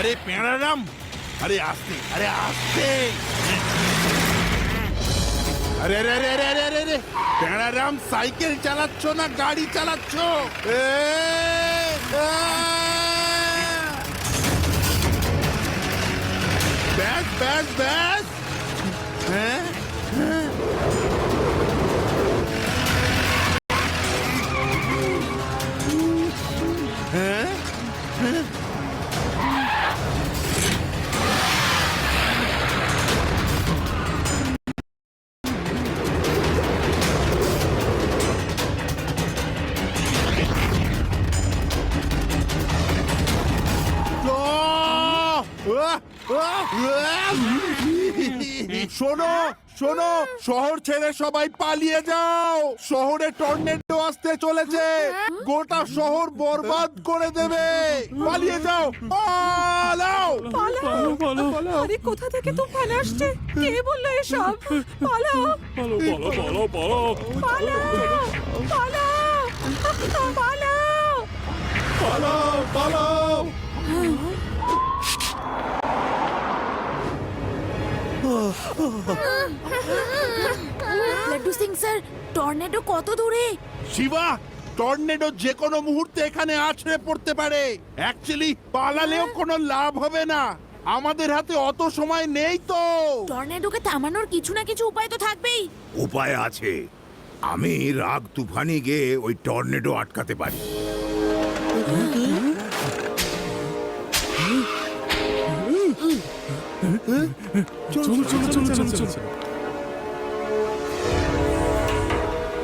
আরে পেঁড়ারাম আরে আসতে আরে আসতে। আরে আরে আরে আরে আরে আরে আরে। পেঁড়ারাম সাইকেল চালাচ্ছ না গাড়ি চালাচ্ছ! ব্যাস ব্যাস ব্যাস। হ্যাঁ? শোনো শোনো শহর ছেড়ে সবাই পালিয়ে যাও। শহরে টর্নেডো আসতে চলেছে। গোটা শহর বরবাদ করে দেবে। পালিয়ে যাও পালাও। পালাও বলো আরে কোথা থেকে তুফান আসছে? কে বলল এসব? পালাও। বলো বলো বলো বলো পালাও পালাও পালাও। পালাও পালাও। লাড্ডু সিং স্যার টর্নেডো কত দূরে? শিবা টর্নেডো যে কোনো মুহূর্তে এখানে আছড়ে পড়তে পারে। অ্যাকচুয়ালি পালালেও কোনো লাভ হবে না। আমাদের হাতে অত সময় নেই তো। টর্নেডোকে থামানোর কিছু না কিছু উপায় তো থাকবেই। উপায় আছে। আমি রাগ তুফানি গিয়ে ওই টর্নেডো আটকাতে পারি। চলো চলো চলো চলো চলো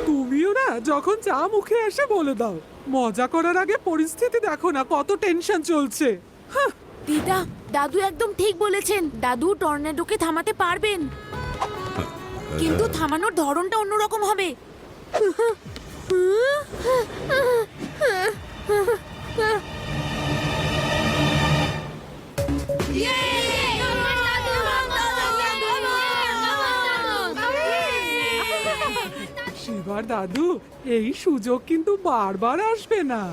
তুমিও না যখন চা মুখে এসে বলে দাও মজা করার আগে পরিস্থিতি দেখো না কত টেনশন চলছে। দিদা দাদু একদম ঠিক বলেছেন দাদু টর্নেডোকে থামাতে পারবেন। কিন্তু থামানোর ধরনটা অন্যরকম হবে। দাদু, এই সুযোগ কিন্তু বারবার আসবে না।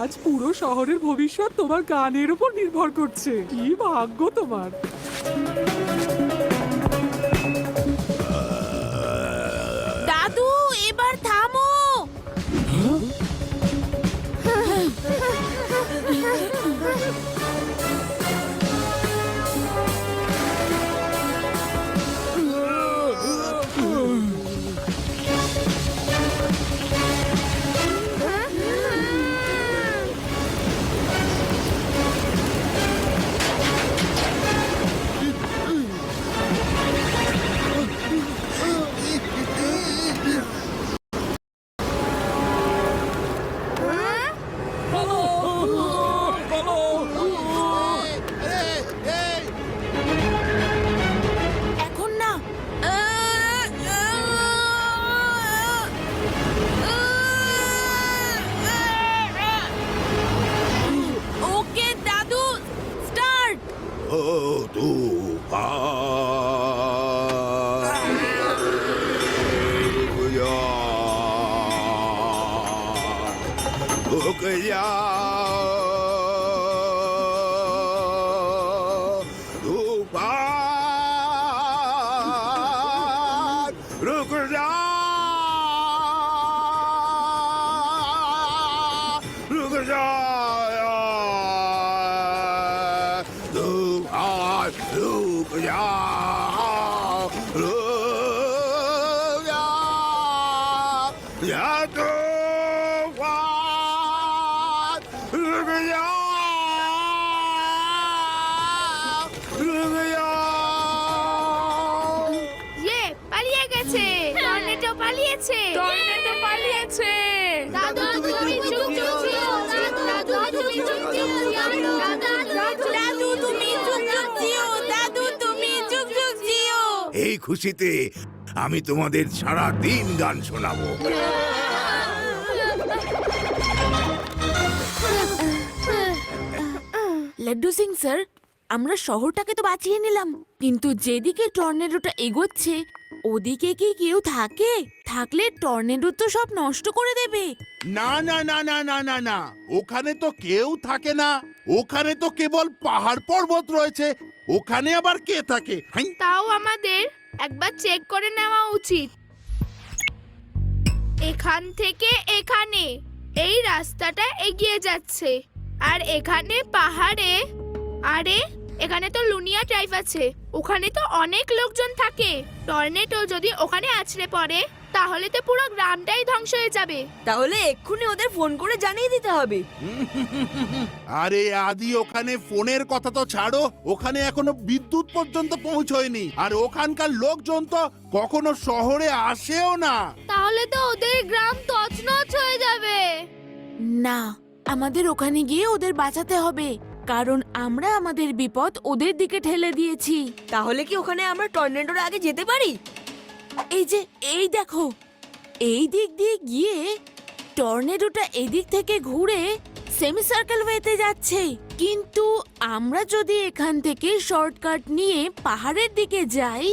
আজ পুরো শহরের ভবিষ্যৎ তোমার গানের উপর নির্ভর করছে। কি ভাগ্য তোমার। Kıyan या तूफान रुक जा रुक जा ইয়ে পালিয়ে গেছে টর্নেডো পালিয়েছে টর্নেডো পালিয়েছে দাদু তুমি চুপ চুপ ছিল দাদু তুমি চুপ চুপ দাদু তুমি চুপ চুপ ছিল দাদু তুমি চুপ চুপ ছিল এই খুশিতে আমি তোমাদের সারা দিন গান শোনাবো। লাড্ডু সিং স্যার আমরা শহরটাকে তো বাঁচিয়ে নিলাম। কিন্তু যেদিকে টর্নেডোটা এগোচ্ছে ওদিকে কি কেউ থাকে? থাকলে টর্নেডো তো সব নষ্ট করে দেবে। না না না না না না না। ওখানে তো কেউ থাকে না। ওখানে তো কেবল পাহাড় পর্বত রয়েছে। ওখানে আবার কে থাকে? তাও আমাদের? একবার চেক করে নেওয়া উচিত। এখান থেকে এখানে, এই রাস্তাটা এগিয়ে যাচ্ছে। আর এখানে পাহাড়ে, আরে, এখানে তো লুনিয়া ট্রাইব আছে। ওখানে তো অনেক লোকজন থাকে। টর্নেটো যদি ওখানে আছড়ে পড়ে তাহলে তো পুরো গ্রামটাই ধ্বংস হয়ে যাবে। তাহলে এক্ষুনি ওদের ফোন করে জানিয়ে দিতে হবে। আরে আদি ওখানে ফোনের কথা তো ছাড়ো। ওখানে এখনও বিদ্যুৎ পর্যন্ত পৌঁছয়নি। আর ওখানকার লোকজন তো কখনো শহরে আসেও না। তাহলে তো ওদের গ্রাম তছনছ হয়ে যাবে। না আমাদের ওখানে গিয়ে ওদের বাঁচাতে হবে। কারণ আমরা আমাদের বিপদ ওদের দিকে ঠেলে দিয়েছি। তাহলে কি ওখানে আমরা টর্নেডোর আগে যেতে পারি? এই যে এই দেখো। এই দিক দিয়ে গিয়ে টর্নেডোটা এদিক থেকে ঘুরে সেমি সার্কেল ওয়েতে যাচ্ছে। কিন্তু আমরা যদি এখান থেকে শর্টকাট নিয়ে পাহাড়ের দিকে যাই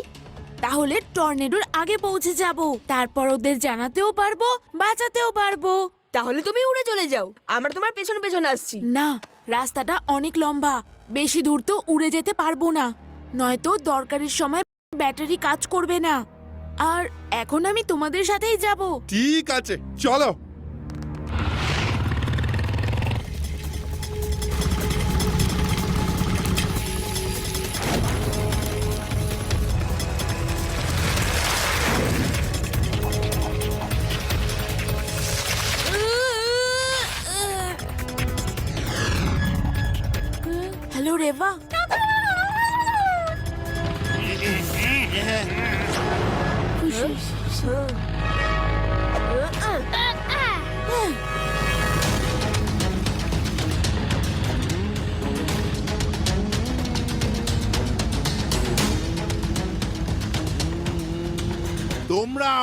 তাহলে টর্নেডোর আগে পৌঁছে যাব। তারপর ওদের জানাতেও পারব বাঁচাতেও পারব। তাহলে তুমি উড়ে চলে যাও। আমরা তোমার পেছন পেছন আসছি। না রাস্তাটা অনেক লম্বা। বেশি দূর তো উড়ে যেতে পারব না। নয়তো দরকারের সময় ব্যাটারি কাজ করবে না। আর এখন আমি তোমাদের সাথেই যাব। ঠিক আছে চলো। হ্যালো রেভা তোমরা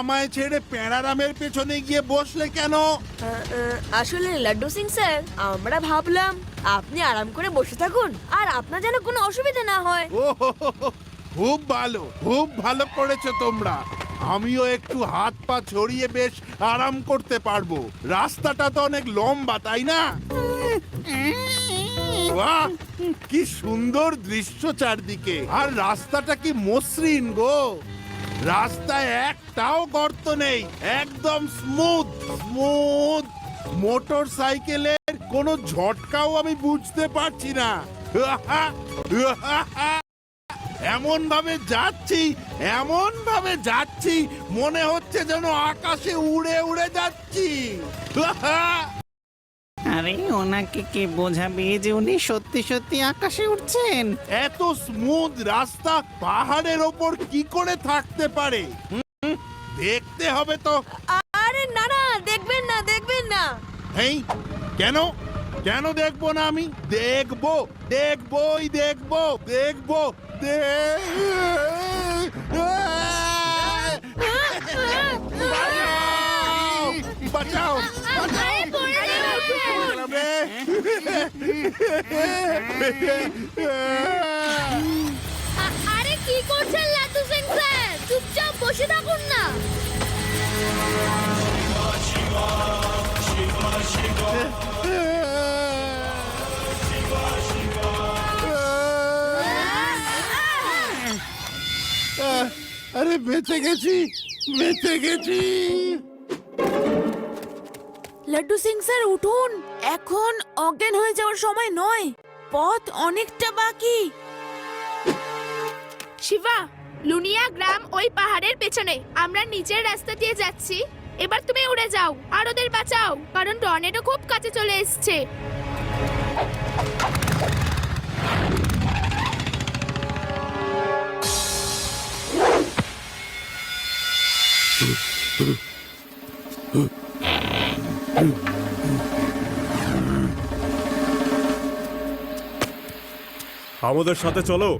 আমায় ছেড়ে প্যারারামের পেছনে গিয়ে বসলে কেন? আসলে লাড্ডু সিং স্যার আমরা ভাবলাম আপনি আরাম করে বসে থাকুন আর আপনার যেন কোনো অসুবিধা না হয়। খুব ভালো খুব ভালো করেছ তোমরা। আমিও একটু হাত পা ছড়িয়ে বেশ আরাম করতে পারব। রাস্তাটা তো অনেক লম্বা, তাই না? বাহ, কি সুন্দর দৃশ্য চারদিকে। আর রাস্তাটা কি মসৃণ গো। রাস্তায় একটাও গর্ত নেই, একদম স্মুথ স্মুথ মোটর সাইকেলের কোনো ঝটকাও আমি বুঝতে পারছি না। এমন ভাবে যাচ্ছি এমন ভাবে যাচ্ছি মনে হচ্ছে যেন আকাশে উড়ে উড়ে যাচ্ছি। আরে ওনাকে কে বোঝাবে যে উনি সত্যি সত্যি আকাশে উঠছেন এত স্মুথ রাস্তা পাহাড়ের ওপর কি করে থাকতে পারে? হুম? দেখতে হবে তো। আরে না না দেখবেন না দেখবেন না। এই কেন? কেন দেখব না আমি দেখব দেখবোই দেখব দেখব বাঁচাও বাঁচাও আরে পড়ে যাবে। আ- আরে কি করছেন লাটু সিং আরে বেঁচে গেছি বেঁচে গেছি। লাড্ডু সিং স্যার উঠুন। এখন অজ্ঞান হয়ে যাওয়ার সময় নয় পথ অনেকটা বাকি। শিবা লুনিয়া গ্রাম ওই পাহাড়ের পেছনে। আমরা নিচের রাস্তা দিয়ে যাচ্ছি। এবার তুমি উড়ে যাও আর ওদের বাঁচাও কারণ টর্নেডো খুব কাছে চলে এসেছে। আমাদের সাথে চলো।